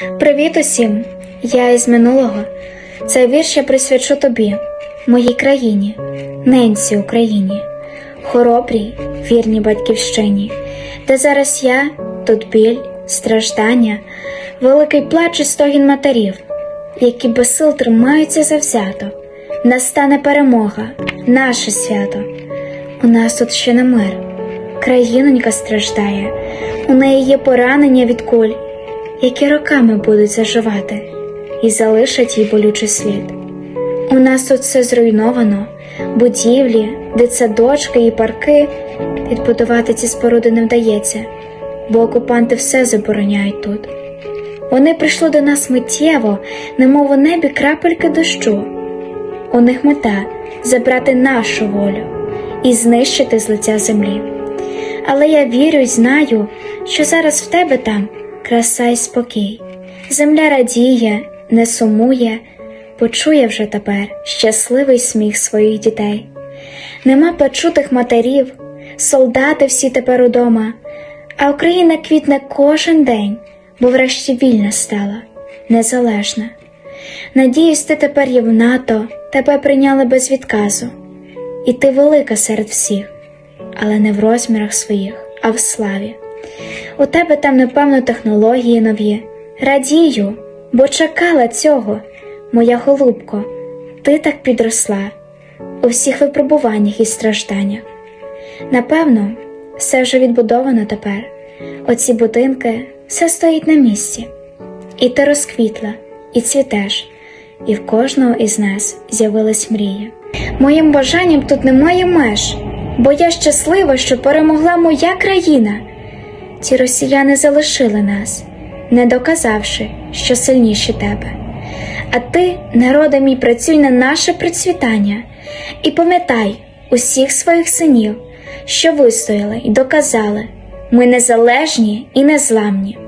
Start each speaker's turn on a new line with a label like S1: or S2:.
S1: Привіт усім! Я із минулого. Цей вірш я присвячу тобі, моїй країні, ненці Україні, хоробрій, вірній батьківщині, де зараз я, тут біль, страждання, великий плач і стогін матерів, які без сил тримаються завзято. Настане перемога, наше свято. У нас тут ще не мир, країнонька страждає, у неї є поранення від куль, які роками будуть заживати і залишать їй болючий слід. У нас тут все зруйновано, будівлі, дитсадочки і парки. Відбудувати ці споруди не вдається, бо окупанти все забороняють тут. Вони прийшли до нас миттєво, немов у небі крапельки дощу. У них мета забрати нашу волю і знищити з лиця землі. Але я вірю й знаю, що зараз в тебе там краса й спокій. Земля радіє, не сумує, почує вже тепер щасливий сміх своїх дітей. Нема почутих матерів, солдати всі тепер удома, а Україна квітне кожен день, бо врешті вільна стала, незалежна. Надіюсь, ти тепер є в НАТО, тебе прийняли без відказу, і ти велика серед всіх, але не в розмірах своїх, а в славі. У тебе там, напевно, технології нові. Радію, бо чекала цього, моя голубко, ти так підросла у всіх випробуваннях і стражданнях. Напевно, все вже відбудовано тепер. Оці будинки, все стоїть на місці. І ти розквітла, і цвітеш, і в кожного із нас з'явилась мрія. Моїм бажанням тут немає меж, бо я щаслива, що перемогла моя країна. Ці росіяни залишили нас, не доказавши, що сильніші тебе. А ти, народе мій, працюй на наше процвітання і пам'ятай усіх своїх синів, що вистояли і доказали, ми незалежні і незламні.